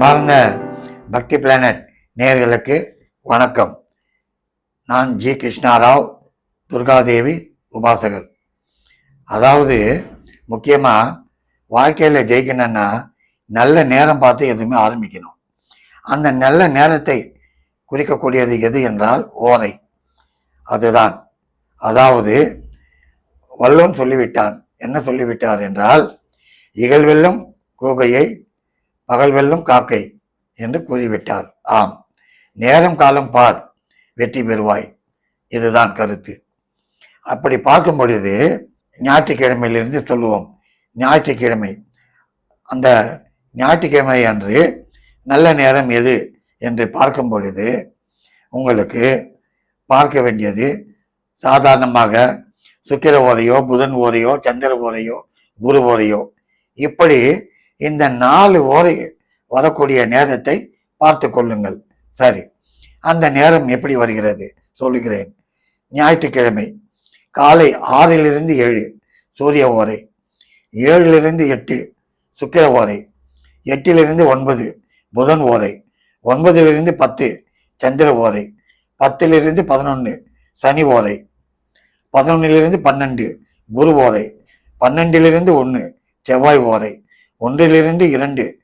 அன்பார்ந்த பக்தி பிளானட் நேர்களுக்கு வணக்கம். நான் ஜி கிருஷ்ணாராவ் துர்காதேவி உபாசகர். அதாவது முக்கியமாக வாழ்க்கையில் ஜெயிக்கணும்னா நல்ல நேரம் பார்த்து எதுவுமே ஆரம்பிக்கணும். அந்த நல்ல நேரத்தை குறிக்கக்கூடியது எது என்றால் ஓரை. அதுதான். அதாவது வல்லோன் சொல்லிவிட்டான். என்ன சொல்லிவிட்டார் என்றால் இகழ்வெல்லும் கூகையை பகல் வெல்லும் காக்கை என்று கூறிவிட்டார் ஆம் நேரம் காலம் பார் வெற்றி பெறுவாய். இதுதான் கருத்து. அப்படி பார்க்கும் பொழுது ஞாயிற்றுக்கிழமையிலிருந்து சொல்லுவோம் ஞாயிற்றுக்கிழமை. அந்த ஞாயிற்றுக்கிழமை அன்று நல்ல நேரம் எது என்று பார்க்கும் பொழுது உங்களுக்கு பார்க்க வேண்டியது சாதாரணமாக சுக்கிர ஓரையோ புதன் ஓரையோ சந்திர ஓரையோ குரு ஓரையோ. இப்படி இந்த நாலு ஓரை வரக்கூடிய நேரத்தை பார்த்து கொள்ளுங்கள். சரி. அந்த நேரம் எப்படி வருகிறது? சொல்லுகிறேன். ஞாயிற்றுக்கிழமை. காலை ஆறிலிருந்து ஏழு சூரிய ஓரை. ஏழிலிருந்து எட்டு சுக்கிர ஓரை. எட்டிலிருந்து ஒன்பது புதன் ஓரை. ஒன்பதிலிருந்து பத்து சந்திர ஓரை. பத்திலிருந்து பதினொன்று சனி ஓரை. பதினொன்னிலிருந்து பன்னெண்டு குரு ஓரை. பன்னெண்டிலிருந்து ஒன்று செவ்வாய் ஓரை. ஒன்றிலிருந்து இரண்டு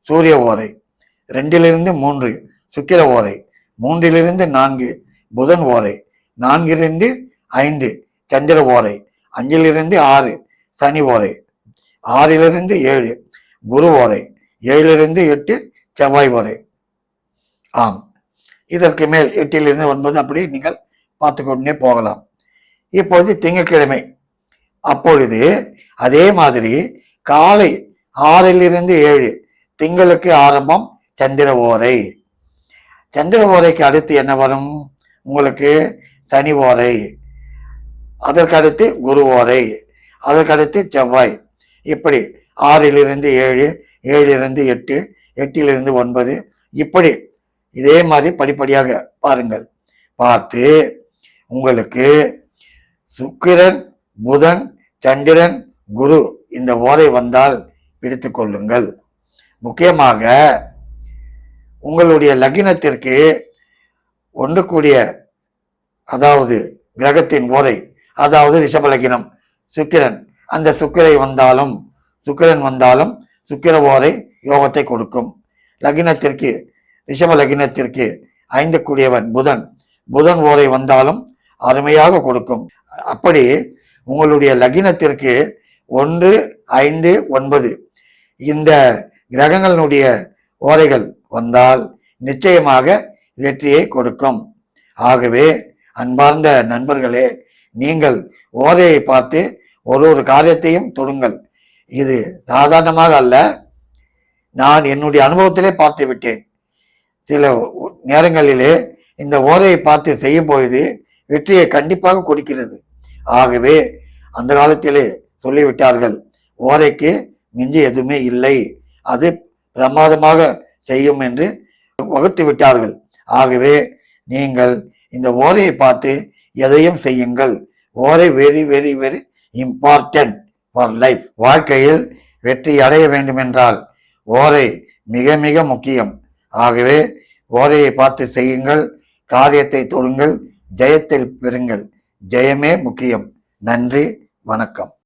சூரிய ஓரை. ரெண்டிலிருந்து மூன்று சுக்கிர ஓரை. மூன்றிலிருந்து நான்கு புதன் ஓரை. நான்கிலிருந்து ஐந்து சந்திர ஓரை. அஞ்சிலிருந்து ஆறு சனி ஓரை. ஆறிலிருந்து ஏழு குரு ஓரை. ஏழிலிருந்து எட்டு செவ்வாய் ஓரை. ஆம். இதற்கு மேல் எட்டிலிருந்து ஒன்பது அப்படி நீங்கள் பார்த்து கொண்டே போகலாம். இப்பொழுது திங்கட்கிழமை. அப்பொழுது அதே மாதிரி காலை ஆறிலிருந்து ஏழு திங்களுக்கு ஆரம்பம் சந்திர ஓரை. சந்திர ஓரைக்கு அடுத்து என்ன வரும்? உங்களுக்கு சனி ஓரை. அதற்கு அடுத்து குரு ஓரை. அதற்கடுத்து செவ்வாய். இப்படி ஆறிலிருந்து ஏழு ஏழிலிருந்து எட்டு எட்டிலிருந்து ஒன்பது இப்படி இதே மாதிரி படிப்படியாக பாருங்கள். பார்த்து உங்களுக்கு சுக்கிரன் புதன் சந்திரன் குரு இந்த ஓரை வந்தால் பிடித்து கொள்ளுங்கள். முக்கியமாக உங்களுடைய லக்னத்திற்கு ஒன்று கூடிய அதாவது கிரகத்தின் ஓரை அதாவது ரிஷபலகினம் சுக்கிரன். அந்த சுக்கிரை வந்தாலும் சுக்கிரன் வந்தாலும் சுக்கிர ஓரை யோகத்தை கொடுக்கும். லக்னத்திற்கு ரிஷப லக்னத்திற்கு ஐந்து கூடியவன் புதன். புதன் ஓரை வந்தாலும் அருமையாக கொடுக்கும். அப்படி உங்களுடைய லக்னத்திற்கு ஒன்று ஐந்து ஒன்பது இந்த கிரகங்களினுடைய ஓரைகள் வந்தால் நிச்சயமாக வெற்றியை கொடுக்கும். ஆகவே அன்பார்ந்த நண்பர்களே நீங்கள் ஓரையை பார்த்து ஒரு ஒரு காரியத்தையும் தொடுங்கள். இது சாதாரணமாக அல்ல. நான் என்னுடைய அனுபவத்திலே பார்த்து விட்டேன். சில நேரங்களிலே இந்த ஓரையை பார்த்து செய்யும் பொழுது வெற்றியை கண்டிப்பாக கொடுக்கிறது. ஆகவே அந்த காலத்திலே சொல்லிவிட்டார்கள் ஓரைக்கு மிஞ்சி எதுவுமே இல்லை. அது பிரமாதமாக செய்யும் என்று வகுத்து விட்டார்கள். ஆகவே நீங்கள் இந்த ஓரையை பார்த்து எதையும் செய்யுங்கள். ஓரை very very very important for life வாழ்க்கையில் வெற்றி அடைய வேண்டுமென்றால் ஓரை மிக மிக முக்கியம். ஆகவே ஓரையை பார்த்து செய்யுங்கள். காரியத்தை தொடுங்கள் ஜெயத்தில் பெறுங்கள். ஜெயமே முக்கியம். நன்றி. வணக்கம்.